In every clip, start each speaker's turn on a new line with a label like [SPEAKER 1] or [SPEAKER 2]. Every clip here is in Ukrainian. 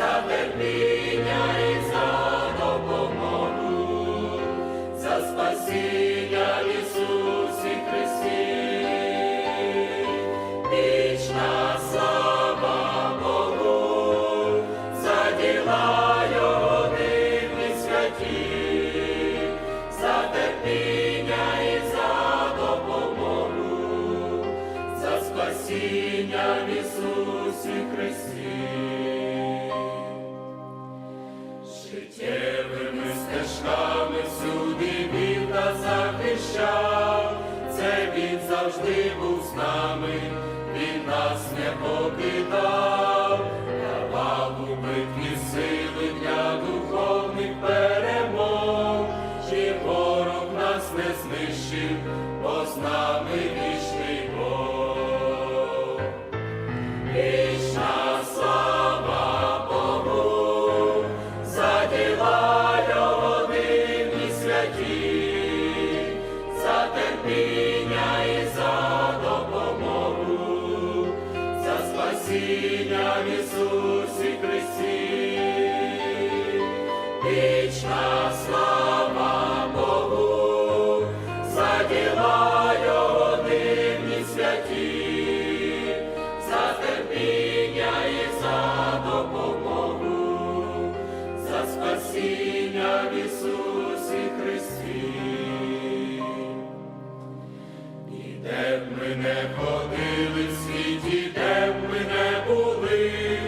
[SPEAKER 1] за терпіння і за допомогу, за спасіння Ісусі Христі. Вічна слава Богу, за діла Його за терпіння і за допомогу, за спасіння в Ісусі Христі. Життєвими стежками всюди він нас захищав, це він завжди був з нами, він нас не покидав, давав у битві сили для духовних перемог, чи ворог нас не знищив, бо з нами вічний терпіння і за допомогу, за спасіння в Ісусі Христі. Вічна слава ми не ходили в світі, де б ми не були,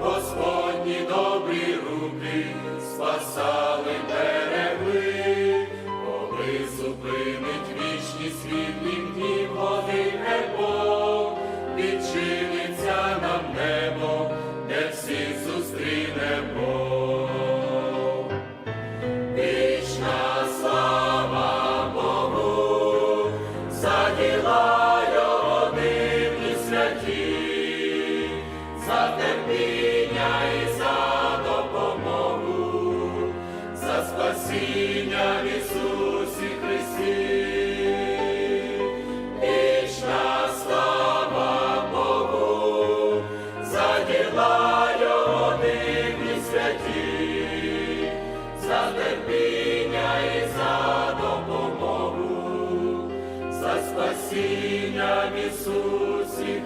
[SPEAKER 1] Господні добрі руки спасали, берегли, коли зупинить вічні світлі дні води небо, відчиниться за терпіння і за допомогу, за спасіння в Ісусі Христі. Вічна слава Богу, за діла Його за терпіння і за допомогу, за спасіння Ісусі